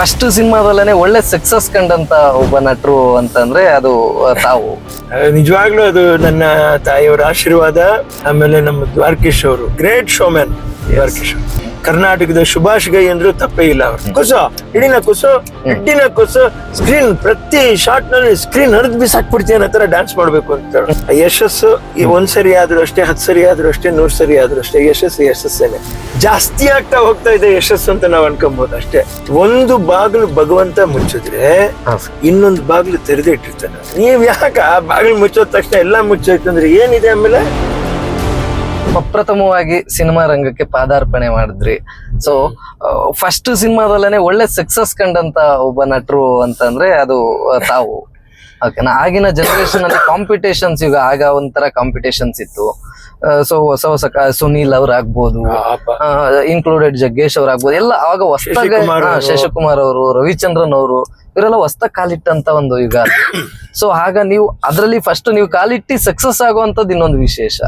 First ಸಿನಿಮಾದಲ್ಲೇ ಒಳ್ಳೆ success ಕಂಡಂತ ಒಬ್ಬ ನಟರು ಅಂತಂದ್ರೆ ಅದು ತಾವು ನಿಜವಾಗ್ಲೂ ಅದು ನನ್ನ ತಾಯಿಯವರ ಆಶೀರ್ವಾದ ಆಮೇಲೆ ನಮ್ಮ ದ್ವಾರಕೀಶ್ ಅವರು ಗ್ರೇಟ್ ಶೋಮ್ಯಾನ್ ದ್ವಾರಕೀಶ್. ಕರ್ನಾಟಕದ ಸುಭಾಷ್ ಗೈ ಅಂದ್ರೂ ತಪ್ಪೇ ಇಲ್ಲ ಅವ್ರು. ಹಿಡಿನ ಇಡಿನ ಕುಸು ಇಡ್ಡಿನ ಕುಸು ಸ್ಕ್ರೀನ್ ಪ್ರತಿ ಶಾರ್ಟ್ನಲ್ಲಿ ಸ್ಕ್ರೀನ್ ಹರಿದ್ ಬಿಸಾಕ್ಬಿಡ್ತೀನಿ ಅನ್ನೋ ತರ ಡ್ಯಾನ್ಸ್ ಮಾಡ್ಬೇಕು ಅಂತ. ಯಶಸ್ಸು ಈ ಒಂದ್ ಸರಿ ಆದ್ರೂ ಅಷ್ಟೇ ಹತ್ತು ಸರಿ ಆದ್ರೂ ಅಷ್ಟೇ ನೂರ್ ಸರಿ ಆದ್ರೂ ಅಷ್ಟೇ ಯಶಸ್ಸು ಯಶಸ್ಸೇನೆ. ಜಾಸ್ತಿ ಆಗ್ತಾ ಹೋಗ್ತಾ ಇದೆ ಯಶಸ್ಸು ಅಂತ ನಾವ್ ಅನ್ಕೊಬಹುದು ಅಷ್ಟೇ. ಒಂದು ಬಾಗಿಲು ಭಗವಂತ ಮುಚ್ಚಿದ್ರೆ ಇನ್ನೊಂದು ಬಾಗಿಲು ತೆರೆದಿಟ್ಟಿರ್ತಾನೆ. ನೀವ್ ಯಾಕ ಆ ಬಾಗಿಲು ಮುಚ್ಚೋದ ತಕ್ಷಣ ಎಲ್ಲಾ ಮುಚ್ಚೋಯ್ತು ಅಂದ್ರೆ ಏನಿದೆ ಆಮೇಲೆ? ಪ್ರಪ್ರಥಮವಾಗಿ ಸಿನಿಮಾ ರಂಗಕ್ಕೆ ಪಾದಾರ್ಪಣೆ ಮಾಡಿದ್ರಿ. ಸೊ ಫಸ್ಟ್ ಸಿನಿಮಾದಲ್ಲೇ ಒಳ್ಳೆ ಸಕ್ಸಸ್ ಕಂಡಂತ ಒಬ್ಬ ನಟರು ಅಂತಂದ್ರೆ ಅದು ತಾವು. ಓಕೆನಾ ಆಗಿನ ಜನರೇಷನ್ ಅಲ್ಲಿ ಕಾಂಪಿಟೇಷನ್ಸ್ ಈಗ ಆಗ ಒಂಥರ ಕಾಂಪಿಟೇಷನ್ಸ್ ಇತ್ತು. ಸೊ ಹೊಸ ಹೊಸ ಸುನೀಲ್ ಅವ್ರ ಆಗ್ಬೋದು ಇನ್ಕ್ಲೂಡೆಡ್ ಜಗ್ಗೇಶ್ ಅವ್ರ ಆಗ್ಬೋದು ಎಲ್ಲ ಆಗ ಹೊಸ ಶಶಿಕುಮಾರ್ ಅವರು. ರವಿಚಂದ್ರನ್ ಅವರು ಇವರೆಲ್ಲ ಹೊಸ್ತ ಕಾಲಿಟ್ಟಂತ ಒಂದು ಯುಗ. ಸೊ ಆಗ ನೀವು ಅದರಲ್ಲಿ ಫಸ್ಟ್ ನೀವು ಕಾಲಿಟ್ಟಿ ಸಕ್ಸಸ್ ಆಗುವಂತದ್ದು ಇನ್ನೊಂದು ವಿಶೇಷ.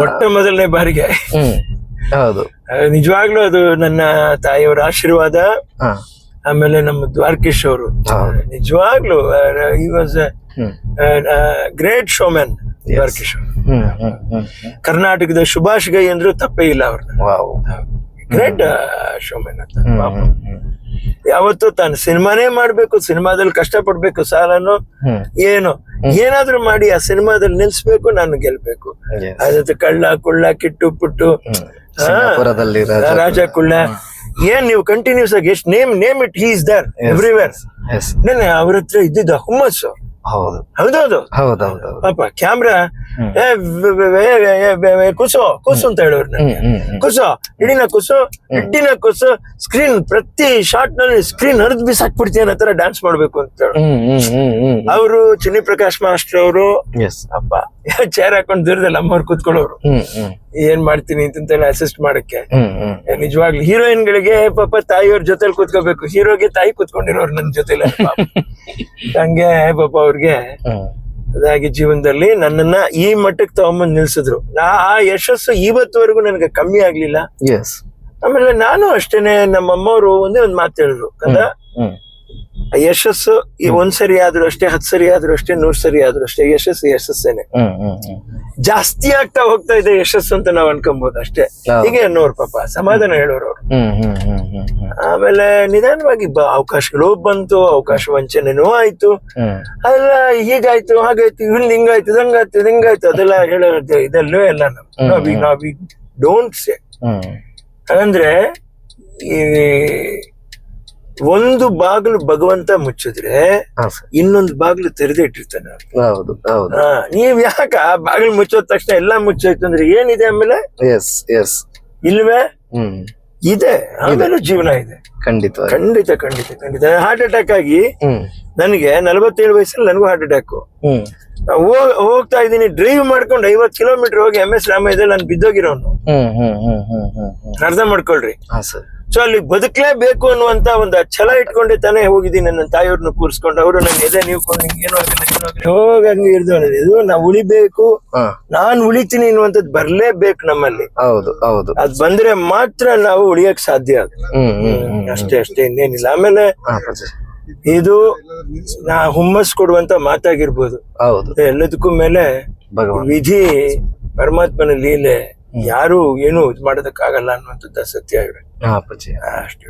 ಮೊಟ್ಟ ಮೊದಲನೇ ಬಾರಿಗೆ. ಹೌದು. ನಿಜವಾಗ್ಲೂ ಅದು ನನ್ನ ತಾಯಿಯವರ ಆಶೀರ್ವಾದ ಆಮೇಲೆ ನಮ್ಮ ದ್ವಾರಕೀಶ್ ಅವರು. ನಿಜವಾಗ್ಲೂ ಈ ವಾಸ್ ಗ್ರೇಟ್ ಶೋಮ್ಯಾನ್ ದ್ವಾರಕೀಶ್ ಕರ್ನಾಟಕದ ಸುಭಾಷ್ ಗೈ ಅಂದ್ರೂ ತಪ್ಪೇ ಇಲ್ಲ ಅವ್ರನ್ನ ಗ್ರೇಟ್ ಶೋಮ್ಯಾನ್ ಅಂತ. ಯಾವತ್ತೂ ತಾನು ಸಿನಿಮಾನೇ ಮಾಡ್ಬೇಕು ಸಿನಿಮಾದಲ್ಲಿ ಕಷ್ಟಪಡ್ಬೇಕು ಸಾಲನು ಏನು. ಏನಾದ್ರೂ ಮಾಡಿ ಆ ಸಿನಿಮಾದಲ್ಲಿ ನಿಲ್ಸ್ಬೇಕು ನಾನು ಗೆಲ್ಬೇಕು. ಅದ್ರದ್ದು ಅದ್ರ ಕಳ್ಳ ಕುಳ್ಳ ಕಿಟ್ಟು ಪುಟ್ಟು. ರಾಜ ಕುಳ್ಳ. ಏನ್ ನೀವು ಕಂಟಿನ್ಯೂಸ್ ಆಗಿ ಎಷ್ಟು name name it he's there. Everywhere ಅವ್ರ ಹತ್ರ ಇದ್ದಿದ್ದ ಹುಮ್ಮಸ್ಸು. ಹೌದು. ಹೌದೌದು. ಹೌದೌದು ಪಾಪ ಕ್ಯಾಮ್ರಾ. ಕುಸು ಕುಸು ಅಂತ ಹೇಳೋರು ನನಗೆ ಕುಸು ಇಡಿನ ಕುಸು ಇಡ್ಡಿನ ಕುಸು ಸ್ಕ್ರೀನ್ ಪ್ರತಿ ಶಾರ್ಟ್ನಲ್ಲಿ ಸ್ಕ್ರೀನ್ ಹರಿದ್ ಬಿಸಾಕ್ಬಿಡ್ತೀನಿ ಅನ್ನೋ ತರ ಡ್ಯಾನ್ಸ್ ಮಾಡ್ಬೇಕು ಅಂತ ಅವರು ಚಿನ್ನಿ ಪ್ರಕಾಶ್ ಮಾಸ್ಟರ್ ಅವರು ಎಸ್ ಅಪ್ಪ ಚೇರ್ ಹಾಕೊಂಡು ದೂರದಲ್ಲಿ ಅಮ್ಮವ್ರು ಕೂತ್ಕೊಳ್ಳೋರು. ಏನ್ ಮಾಡ್ತೀನಿ ಅಂತ ಹೇಳಿ ಅಸಿಸ್ಟ್ ಮಾಡಕ್ಕೆ ನಿಜವಾಗ್ಲು ಹೀರೋಯಿನ್ ಗಳಿಗೆ ಪಾಪ ತಾಯಿಯವ್ರ ಜೊತೆಲಿ ಕೂತ್ಕೋಬೇಕು. ಹೀರೋಗೆ ತಾಯಿ ಕೂತ್ಕೊಂಡಿರೋರು ನನ್ ಜೊತೆಲಿ. ಹಂಗೆ ಪಾಪ ಅವ್ರಿಗೆ ಅದಾಗಿ ಜೀವನದಲ್ಲಿ ನನ್ನನ್ನ ಈ ಮಟ್ಟಕ್ಕೆ ತಗೊಂಬಂದ್ ನಿಲ್ಸಿದ್ರು. ನಾ ಆ ಯಶಸ್ಸು ಇವತ್ತುವರೆಗೂ ನನಗೆ ಕಮ್ಮಿ ಆಗ್ಲಿಲ್ಲ. ಆಮೇಲೆ ನಾನು ಅಷ್ಟೇನೆ ನಮ್ಮ ಅಮ್ಮವರು ಒಂದೇ ಒಂದ್ ಮಾತು ಹೇಳಿದ್ರು. ಕದ ಯಶಸ್ಸು ಈ ಒಂದ್ ಸರಿ ಆದ್ರೂ ಅಷ್ಟೇ ಹತ್ತು ಸರಿ ಆದ್ರೂ ಅಷ್ಟೇ ನೂರ್ ಸರಿ ಆದ್ರೂ ಅಷ್ಟೇ ಯಶಸ್ಸು ಯಶಸ್ಸೇನೆ. ಜಾಸ್ತಿ ಆಗ್ತಾ ಹೋಗ್ತಾ ಇದೆ ಯಶಸ್ಸು ಅಂತ ನಾವ್ ಅನ್ಕೊಬಹುದು ಅಷ್ಟೇ. ಹೀಗೆ ಅನ್ನೋರು ಪಾಪ ಸಮಾಧಾನ ಹೇಳೋರು ಅವ್ರು ಆಮೇಲೆ ನಿಧಾನವಾಗಿ ಅವಕಾಶಗಳು ಬಂತು ಅವಕಾಶ ವಂಚನೆನೂ ಆಯ್ತು ಅದೆಲ್ಲ ಹೀಗಾಯ್ತು ಹಾಗಾಯ್ತು ಇಲ್ಲಿ ಹಿಂಗಾಯ್ತು ಇದಂಗಾಯ್ತು ಹಿಂಗಾಯ್ತು ಅದೆಲ್ಲ ಹೇಳೋದು ಇದಲ್ಲೂ ಎಲ್ಲ ನಾವ್ ನಾವಿ ಡೋಂಟ್ ಸೇ ಅಂದ್ರೆ ಈ ಒಂದು ಬಾಗಿಲು ಭಗವಂತ ಮುಚ್ಚಿದ್ರೆ ಇನ್ನೊಂದು ಬಾಗಿಲು ತೆರೆದೇ ಇಟ್ಟಿರ್ತಾನೆ ಹೌದು ಹೌದು. ನೀವ್ ಯಾಕ ಬಾಗಿಲು ಮುಚ್ಚೋದ ತಕ್ಷಣ ಎಲ್ಲಾ ಮುಚ್ಚೋಯ್ತು ಅಂದ್ರೆ ಏನಿದೆ ಆಮೇಲೆ? ಎಸ್ ಎಸ್ ಇಲ್ವೇ? ಇದೆ. ಆಮೇಲೆ ಜೀವನ ಇದೆ. ಖಂಡಿತ. ಖಂಡಿತ ಖಂಡಿತ ಖಂಡಿತ. ಹಾರ್ಟ್ ಅಟ್ಯಾಕ್ ಆಗಿ ನನಗೆ ನಲವತ್ತೇಳು ವಯಸ್ಸಲ್ಲಿ ನನಗೂ ಹಾರ್ಟ್ ಅಟ್ಯಾಕ್ ಹೋಗ್ತಾ ಇದ್ದೀನಿ ಡ್ರೈವ್ ಮಾಡ್ಕೊಂಡು ಐವತ್ ಕಿಲೋಮೀಟರ್ ಹೋಗಿ ಎಂ ಎಸ್ ರಾಮಯ್ಯದಲ್ಲಿ ನಾನು ಬಿದ್ದೋಗಿರೋನು. ಅರ್ಧ ಮಾಡ್ಕೊಳ್ರಿ. ಹಾ ಸರ್. ಸೊ ಅಲ್ಲಿ ಬದುಕಲೇಬೇಕು ಅನ್ನುವಂತ ಒಂದು ಛಲ ಇಟ್ಕೊಂಡೆ ತಾನೇ ಹೋಗಿದ್ದೀನಿ. ನನ್ನ ತಾಯಿಯವ್ರನ್ನ ಕೂರಿಸ್ಕೊಂಡು ಅವರು ನನ್ನ ಎದೆ ನೀವು ಏನೋ ಆಗಿಲ್ಲ ಏನೋ ಆಗಿಲ್ಲ. ಹೋಗಿ ಹಂಗೆ ಇರ್ದು ಇದು ನಾವು ಉಳಿಬೇಕು. ನಾನ್ ಉಳಿತೀನಿ ಅನ್ನುವಂಥದ್ದು ಬರ್ಲೇಬೇಕು ನಮ್ಮಲ್ಲಿ. ಹೌದು ಹೌದು. ಅದ್ ಬಂದ್ರೆ ಮಾತ್ರ ನಾವು ಉಳಿಯಕ್ ಸಾಧ್ಯ ಹ್ಮ್ ಅಷ್ಟೇ ಅಷ್ಟೇ ಇನ್ನೇನಿಲ್ಲ. ಆಮೇಲೆ ಇದು ನಾ ಹುಮ್ಮಸ್ ಕೊಡುವಂತ ಮಾತಾಗಿರ್ಬೋದು. ಹೌದು. ಎಲ್ಲದಕ್ಕೂ ಮೇಲೆ ವಿಧಿ ಪರಮಾತ್ಮನ ಲೀಲೆ ಯಾರು ಏನು ಇದು ಮಾಡೋದಕ್ಕಾಗಲ್ಲ ಅನ್ನುವಂಥದ್ದು ಸತ್ಯ ಹಾ ಅಷ್ಟೇ.